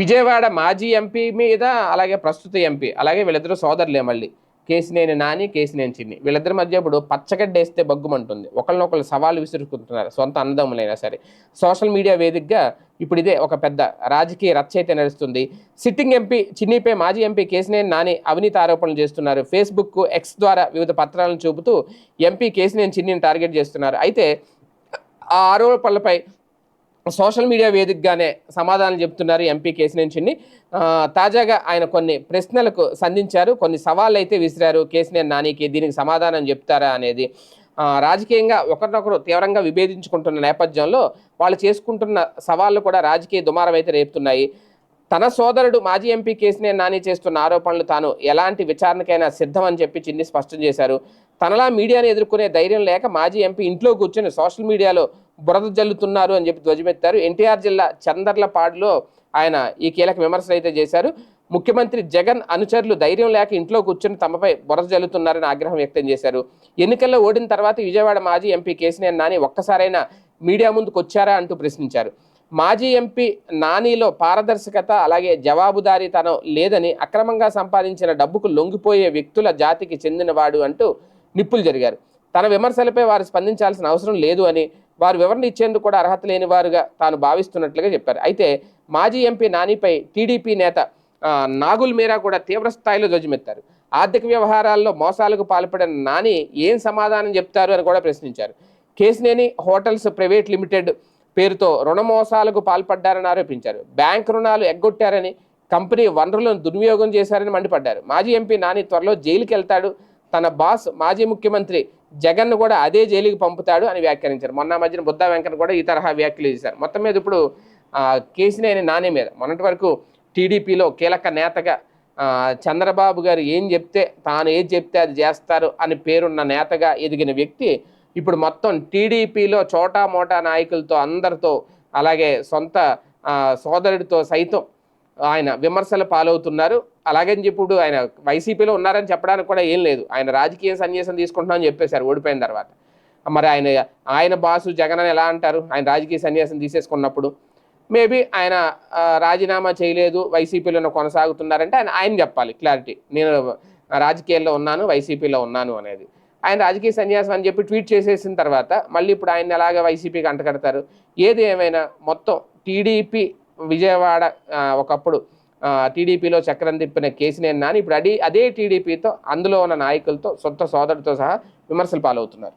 విజయవాడ మాజీ ఎంపీ మీద అలాగే ప్రస్తుత ఎంపీ అలాగే వీళ్ళిద్దరు సోదరులే మళ్ళీ. కేసినేని నాని కేసినేని చిన్ని. వీళ్ళిద్దరి మధ్య ఇప్పుడు పచ్చగడ్డ వేస్తే బగ్గుమంటుంది ఒకరినొకరు సవాళ్ళు విసురుకుంటున్నారు సొంత అన్నదమ్ములైనా సరే. సోషల్ మీడియా వేదికగా ఇప్పుడు ఇదే ఒక పెద్ద రాజకీయ రచ్చ అయితే నడుస్తుంది. సిట్టింగ్ ఎంపీ చిన్నిపై మాజీ ఎంపీ కేసినేని నాని అవినీతి ఆరోపణలు చేస్తున్నారు. ఫేస్బుక్ ఎక్స్ ద్వారా వివిధ పత్రాలను చూపుతూ ఎంపీ కేసినేని చిన్నిని టార్గెట్ చేస్తున్నారు. అయితే ఆ ఆరోపణలపై సోషల్ మీడియా వేదికగానే సమాధానం చెప్తున్నారు ఎంపీ కేసినేని తాజాగా ఆయన కొన్ని ప్రశ్నలకు సంధించారు కొన్ని సవాళ్ళు అయితే విసిరారు. కేసినేని నానికి దీనికి సమాధానం చెప్తారా అనేది రాజకీయంగా ఒకరినొకరు తీవ్రంగా విభేదించుకుంటున్న నేపథ్యంలో వాళ్ళు చేసుకుంటున్న సవాళ్ళు కూడా రాజకీయ దుమారం అయితే రేపుతున్నాయి. తన సోదరుడు మాజీ ఎంపీ కేసినేని నాని చేస్తున్న ఆరోపణలు తాను ఎలాంటి విచారణకైనా సిద్ధం అని చెప్పి చిన్ని స్పష్టం చేశారు. తనలా మీడియాను ఎదుర్కొనే ధైర్యం లేక మాజీ ఎంపీ ఇంట్లో కూర్చొని సోషల్ మీడియాలో బురద జల్లుతున్నారు అని చెప్పి ధ్వజమెత్తారు. ఎన్టీఆర్ జిల్లా చందర్లపాడులో ఆయన ఈ కీలక విమర్శలు అయితే చేశారు. ముఖ్యమంత్రి జగన్ అనుచరులు ధైర్యం లేక ఇంట్లో కూర్చొని తమపై బురద జల్లుతున్నారని ఆగ్రహం వ్యక్తం చేశారు. ఎన్నికల్లో ఓడిన తర్వాత విజయవాడ మాజీ ఎంపీ కేసినేని నాని ఒక్కసారైనా మీడియా ముందుకు వచ్చారా అంటూ ప్రశ్నించారు. మాజీ ఎంపీ నానిలో పారదర్శకత అలాగే జవాబుదారీతనం లేదని అక్రమంగా సంపాదించిన డబ్బుకు లొంగిపోయే వ్యక్తుల జాతికి చెందినవాడు అంటూ నిప్పులు జరిగారు. తన విమర్శలపై వారు స్పందించాల్సిన అవసరం లేదు అని వారు వివరణ ఇచ్చేందుకు కూడా అర్హత లేని వారుగా తాను భావిస్తున్నట్లుగా చెప్పారు. అయితే మాజీ ఎంపీ నానిపై టీడీపీ నేత నాగుల్ మీరా కూడా తీవ్ర స్థాయిలో ధ్వజమెత్తారు. ఆర్థిక వ్యవహారాల్లో మోసాలకు పాల్పడిన నాని ఏం సమాధానం చెప్తారు అని కూడా ప్రశ్నించారు. కేసినేని హోటల్స్ ప్రైవేట్ లిమిటెడ్ పేరుతో రుణ మోసాలకు పాల్పడ్డారని ఆరోపించారు. బ్యాంక్ రుణాలు ఎగ్గొట్టారని కంపెనీ వనరులను దుర్వినియోగం చేశారని మండిపడ్డారు. మాజీ ఎంపీ నాని త్వరలో జైలుకి వెళ్తాడు తన బాస్ మాజీ ముఖ్యమంత్రి జగన్ను కూడా అదే జైలుకి పంపుతాడు అని వ్యాఖ్యానించారు. మొన్న మధ్యన బుద్ధా వెంకన్న కూడా ఈ తరహా వ్యాఖ్యలు చేశారు. మొత్తం మీద ఇప్పుడు కేసినేని నాని మీద మొన్నటి వరకు టీడీపీలో కీలక నేతగా చంద్రబాబు గారు ఏం చెప్తే తాను ఏది చెప్తే అది చేస్తారు అని పేరున్న నేతగా ఎదిగిన వ్యక్తి ఇప్పుడు మొత్తం టీడీపీలో చోటా మోటా నాయకులతో అందరితో అలాగే సొంత సోదరుడితో సైతం ఆయన విమర్శలు పాలవుతున్నారు. అలాగని చెప్పి ఇప్పుడు ఆయన వైసీపీలో ఉన్నారని చెప్పడానికి కూడా ఏం లేదు. ఆయన రాజకీయ సన్యాసం తీసుకుంటున్నామని చెప్పేశారు ఓడిపోయిన తర్వాత. మరి ఆయన ఆయన బాసు జగన్ అని ఎలా అంటారు? ఆయన రాజకీయ సన్యాసం తీసేసుకున్నప్పుడు. మేబీ ఆయన రాజీనామా చేయలేదు వైసీపీలో కొనసాగుతున్నారంటే ఆయన ఆయన చెప్పాలి క్లారిటీ. నేను రాజకీయాల్లో ఉన్నాను వైసీపీలో ఉన్నాను అనేది. ఆయన రాజకీయ సన్యాసం అని చెప్పి ట్వీట్ చేసేసిన తర్వాత మళ్ళీ ఇప్పుడు ఆయన ఎలాగ వైసీపీకి అంటగడతారు? ఏది ఏమైనా మొత్తం టీడీపీ విజయవాడ ఒకప్పుడు టీడీపీలో చక్రం తిప్పిన కేసీనేని నాని ఇప్పుడు అదే అదే టీడీపీతో అందులో ఉన్న నాయకులతో సొంత సోదరుతో సహా విమర్శలు పాలవుతున్నారు.